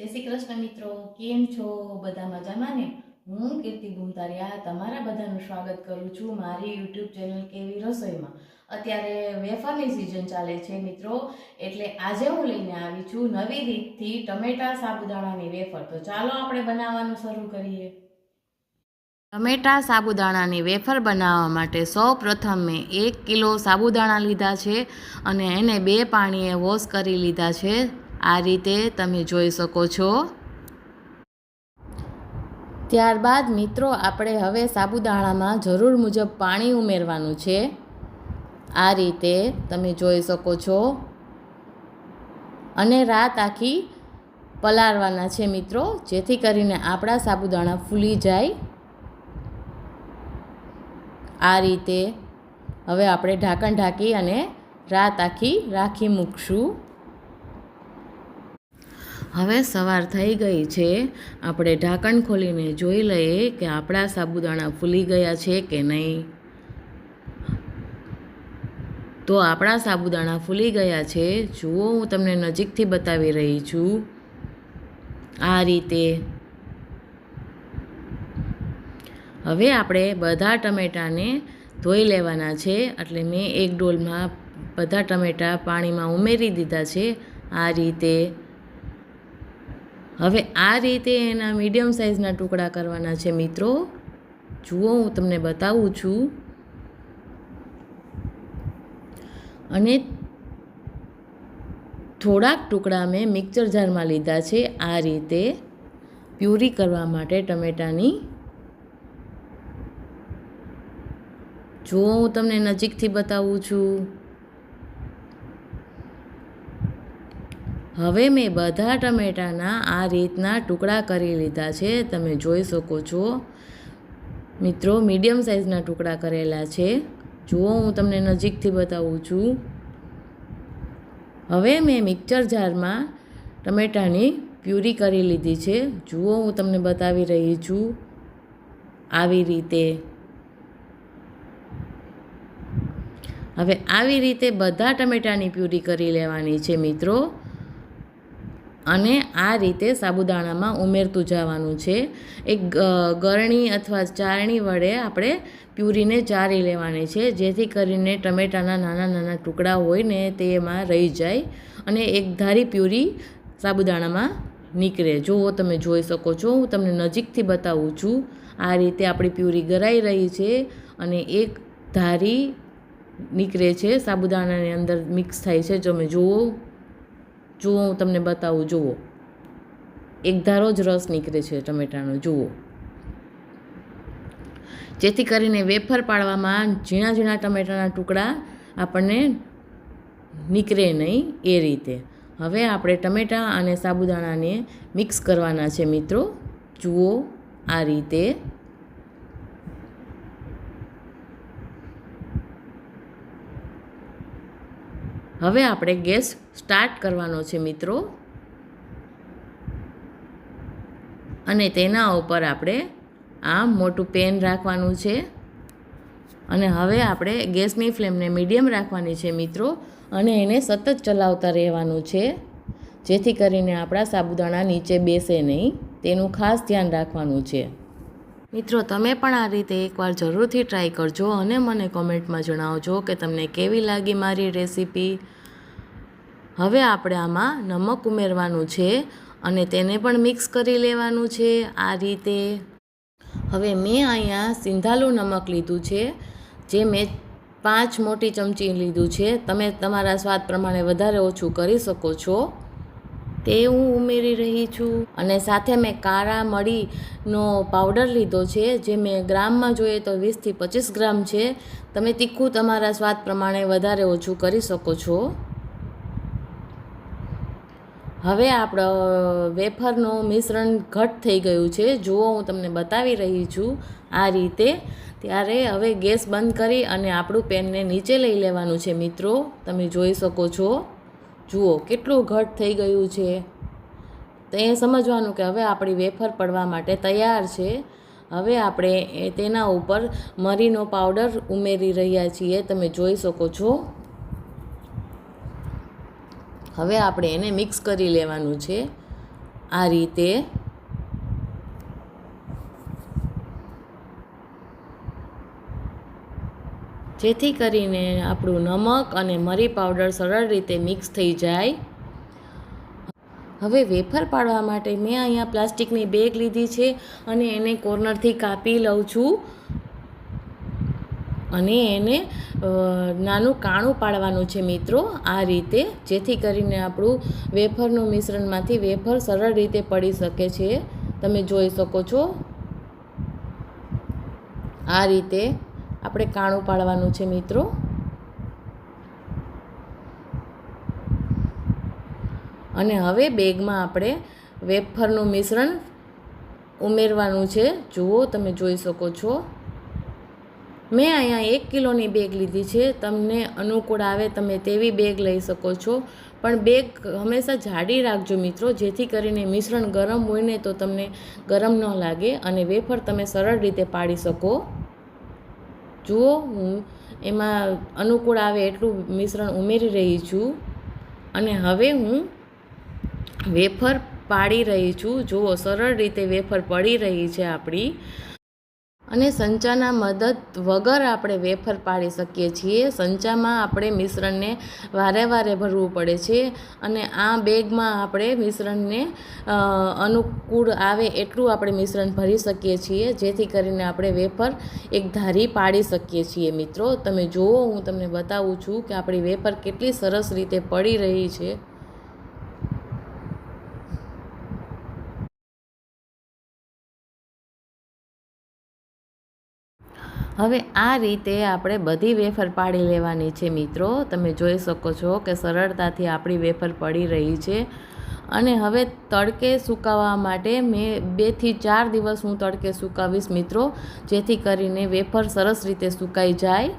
જય શ્રી કૃષ્ણ મિત્રો, કેમ છો? બધા મજામાં ને? હું કીર્તિ ગુમતારિયા તમારા બધાનું સ્વાગત કરું છું મારી યુટ્યુબ ચેનલ કેવી રસોઈમાં. અત્યારે વેફરની સિઝન ચાલે છે મિત્રો, એટલે આજે હું લઈને આવી છું નવી રીતથી ટમેટા સાબુદાણાની વેફર. તો ચાલો આપણે બનાવવાનું શરૂ કરીએ. ટમેટા સાબુદાણાની વેફર બનાવવા માટે સૌ પ્રથમ મેં એક કિલો સાબુદાણા લીધા છે અને એને બે પાણીએ વોશ કરી લીધા છે. આ રીતે તમે જોઈ શકો છો. ત્યારબાદ મિત્રો, આપણે હવે સાબુદાણામાં જરૂર મુજબ પાણી ઉમેરવાનું છે. આ રીતે તમે જોઈ શકો છો. અને રાત આખી પલાળવાના છે મિત્રો, જેથી કરીને આપણા સાબુદાણા ફૂલી જાય. આ રીતે હવે આપણે ઢાંકણ ઢાંકી અને રાત આખી રાખી મૂકશું. હવે સવાર થઈ ગઈ છે. આપણે ઢાંકણ ખોલીને જોઈ લઈએ કે આપણા સાબુદાણા ફૂલી ગયા છે કે નહીં. તો આપણા સાબુદાણા ફૂલી ગયા છે. જુઓ, હું તમને નજીકથી બતાવી રહી છું. આ રીતે. હવે આપણે બધા ટમેટાને ધોઈ લેવાના છે. એટલે મેં એક ડોલમાં બધા ટમેટા પાણીમાં ઉમેરી દીધા છે. આ રીતે. હવે આ રીતે એના મીડિયમ સાઇઝના ટુકડા કરવાના છે મિત્રો. જુઓ, હું તમને બતાવું છું. અને થોડાક ટુકડા મેં મિક્સર જારમાં લીધા છે આ રીતે પ્યુરી કરવા માટે ટમેટાની. જુઓ, હું તમને નજીકથી બતાવું છું. હવે મેં બધા ટમેટાના આ રીતના ટુકડા કરી લીધા છે. તમે જોઈ શકો છો. મિત્રો, મીડિયમ સાઇઝના ટુકડા કરેલા છે. જુઓ, હું તમને નજીકથી બતાવું છું. હવે મેં મિક્સર જારમાં ટમેટાની પ્યુરી કરી લીધી છે. જુઓ, હું તમને બતાવી રહી છું આવી રીતે. હવે આવી રીતે બધા ટમેટાની પ્યુરી કરી લેવાની છે, મિત્રો. અને આ રીતે સાબુદાણામાં ઉમેરતું જવાનું છે. એક ગરણી અથવા ચારણી વડે આપણે પ્યુરીને ચારી લેવાની છે, જેથી કરીને ટમેટાના નાના નાના ટુકડા હોય ને તે એમાં રહી જાય અને એક ધારી પ્યુરી સાબુદાણામાં નીકળે. જુઓ, તમે જોઈ શકો છો, હું તમને નજીકથી બતાવું છું, આ રીતે આપણી પ્યુરી ગરાઈ રહી છે અને એક ધારી નીકળે છે, સાબુદાણાની અંદર મિક્સ થાય છે. તમે જુઓ જુઓ, હું તમને બતાવું, જુઓ. એક ધારો જ રસ નીકળે છે ટમેટાનો, જુઓ. જેથી કરીને વેફર પાડવામાં ઝીણા ઝીણા ટમેટાના ટુકડા આપણને નીકળે નહીં એ રીતે. હવે આપણે ટમેટાં અને સાબુદાણાને મિક્સ કરવાના છે મિત્રો. જુઓ આ રીતે. હવે આપણે ગેસ સ્ટાર્ટ કરવાનો છે મિત્રો. અને તેના ઉપર આપણે આ મોટું પેન રાખવાનું છે. અને હવે આપણે ગેસની ફ્લેમને મીડિયમ રાખવાની છે મિત્રો. અને એને સતત ચલાવતા રહેવાનું છે. જેથી કરીને આપણા સાબુદાણા નીચે બેસે નહીં. તેનું ખાસ ધ્યાન રાખવાનું છે. મિત્રો, તમે પણ આ રીતે એકવાર જરૂરથી ટ્રાય કરજો અને મને કોમેન્ટમાં જણાવજો કે તમને કેવી લાગી મારી રેસીપી હવે આપણે આમાં નમક ઉમેરવાનું છે અને તેને પણ મિક્સ કરી લેવાનું છે આ રીતે. હવે મેં અહીંયા સિંધાલું નમક લીધું છે, જે મેં પાંચ મોટી ચમચી લીધું છે. તમે તમારા સ્વાદ પ્રમાણે વધારે ઓછું કરી શકો છો. તે હું ઉમેરી રહી છું. અને સાથે મેં કાળા મરીનો પાવડર લીધો છે, જે મેં ગ્રામમાં જોઈએ તો વીસથી પચીસ ગ્રામ છે. તમે તીખું તમારા સ્વાદ પ્રમાણે વધારે ઓછું કરી શકો છો. હવે આપણો વેફરનું મિશ્રણ ઘટ થઈ ગયું છે. જુઓ, હું તમને બતાવી રહી છું આ રીતે. ત્યારે હવે ગેસ બંધ કરી અને આપણું પેનને નીચે લઈ લેવાનું છે, મિત્રો. તમે જોઈ શકો છો. જુઓ, કેટલું ઘટ થઈ ગયું છે. તો એ સમજવાનું કે હવે આપણી વેફર પડવા માટે તૈયાર છે. હવે આપણે તેના ઉપર મરીનો પાવડર ઉમેરી રહ્યા છીએ. તમે જોઈ શકો છો. હવે આપણે એને મિક્સ કરી લેવાનું છે. આ રીતે જેથી કરીને આપણું નમક અને મરી પાવડર સરળ રીતે મિક્સ થઈ જાય. હવે વેફર પાડવા માટે મેં અહીંયા પ્લાસ્ટિકની બેગ લીધી છે અને એને કોર્નરથી કાપી લઉં છું. અને એને નાનું કાણું પાડવાનું છે મિત્રો આ રીતે, જેથી કરીને આપણું વેફરનું મિશ્રણમાંથી વેફર સરળ રીતે પડી શકે છે. તમે જોઈ શકો છો. આ રીતે આપણે કાણું પાડવાનું છે મિત્રો. અને હવે બેગમાં આપણે વેફરનું મિશ્રણ ઉમેરવાનું છે. જુઓ, તમે જોઈ શકો છો. મેં અહીંયા એક કિલોની બેગ લીધી છે. તમને અનુકૂળ આવે તમે તેવી બેગ લઈ શકો છો. પણ બેગ હંમેશા જાડી રાખજો મિત્રો, જેથી કરીને મિશ્રણ ગરમ હોય ને તો તમને ગરમ ન લાગે અને વેફર તમે સરળ રીતે પાડી શકો. જુઓ, હું એમાં અનુકૂળ આવે એટલું મિશ્રણ ઉમેરી રહી છું. અને હવે હું વેફર પાડી રહી છું. જુઓ, સરળ રીતે વેફર પડી રહી છે આપણી. અને સંચાના મદદ વગર આપણે વેફર પાડી શકીએ છીએ. સંચામાં આપણે મિશ્રણને વારે વારે ભરવું પડે છે અને આ બેગમાં આપણે મિશ્રણને અનુકૂળ આવે એટલું આપણે મિશ્રણ ભરી શકીએ છીએ, જેથી કરીને આપણે વેફર એક ધારી પાડી શકીએ છીએ. મિત્રો, તમે જુઓ, હું તમને બતાવું છું કે આપણી વેફર કેટલી સરસ રીતે પડી રહી છે. હવે આ રીતે આપણે બધી વેફર પાડી લેવાની છે મિત્રો. તમે જોઈ શકો છો કે સરળતાથી આપણી વેફર પડી રહી છે. અને હવે તડકે સુકાવવા માટે મેં બેથી ચાર દિવસ હું તડકે સુકાવીશ મિત્રો, જેથી કરીને વેફર સરસ રીતે સુકાઈ જાય.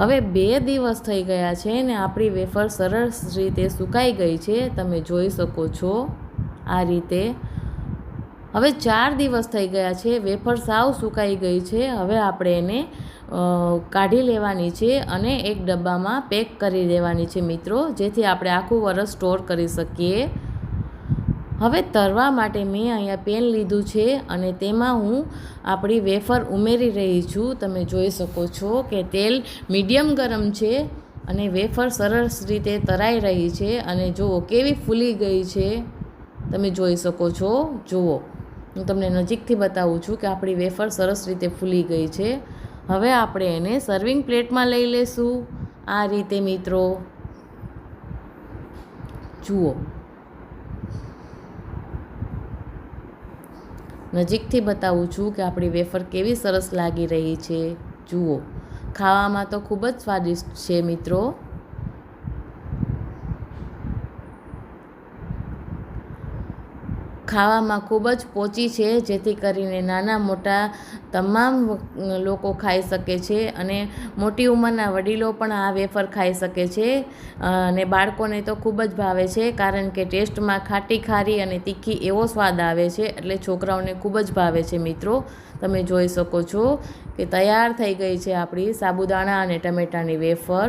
હવે બે દિવસ થઈ ગયા છે ને આપણી વેફર સરસ રીતે સુકાઈ ગઈ છે. તમે જોઈ શકો છો આ રીતે. હવે ચાર દિવસ થઈ ગયા છે, વેફર સાવ સુકાઈ ગઈ છે, હવે આપણે એને કાઢી લેવાની છે અને એક ડબ્બામાં પેક કરી દેવાની છે મિત્રો, જેથી આપણે આખું વરસ સ્ટોર કરી શકીએ. હવે તરવા માટે મેં અહીંયા પેન લીધું છે અને તેમાં હું આપણી વેફર ઉમેરી રહી છું. તમે જોઈ શકો છો કે તેલ મીડિયમ ગરમ છે અને વેફર સરસ રીતે તરાઈ રહી છે અને જુઓ કેવી ફૂલી ગઈ છે. તમે જોઈ શકો છો, જુઓ. હું તમને નજીકથી બતાવું છું કે આપણી વેફર સરસ રીતે ફૂલી ગઈ છે. હવે આપણે એને સર્વિંગ પ્લેટમાં લઈ લેશું. આ રીતે મિત્રો, જુઓ. નજીકથી બતાવું છું કે આપણી વેફર કેવી સરસ લાગી રહી છે. જુઓ. ખાવામાં તો ખૂબ જ સ્વાદિષ્ટ છે મિત્રો. ખાવામાં ખૂબ જ પોચી છે, જેથી કરીને નાના મોટા તમામ લોકો ખાઈ શકે છે અને મોટી ઉંમરના વડીલો પણ આ વેફર ખાઈ શકે છે. અને બાળકોને તો ખૂબ જ ભાવે છે, કારણ કે ટેસ્ટમાં ખાટી ખારી અને તીખી એવો સ્વાદ આવે છે, એટલે છોકરાઓને ખૂબ જ ભાવે છે મિત્રો. તમે જોઈ શકો છો કે તૈયાર થઈ ગઈ છે આપણી સાબુદાણા અને ટમેટાની વેફર.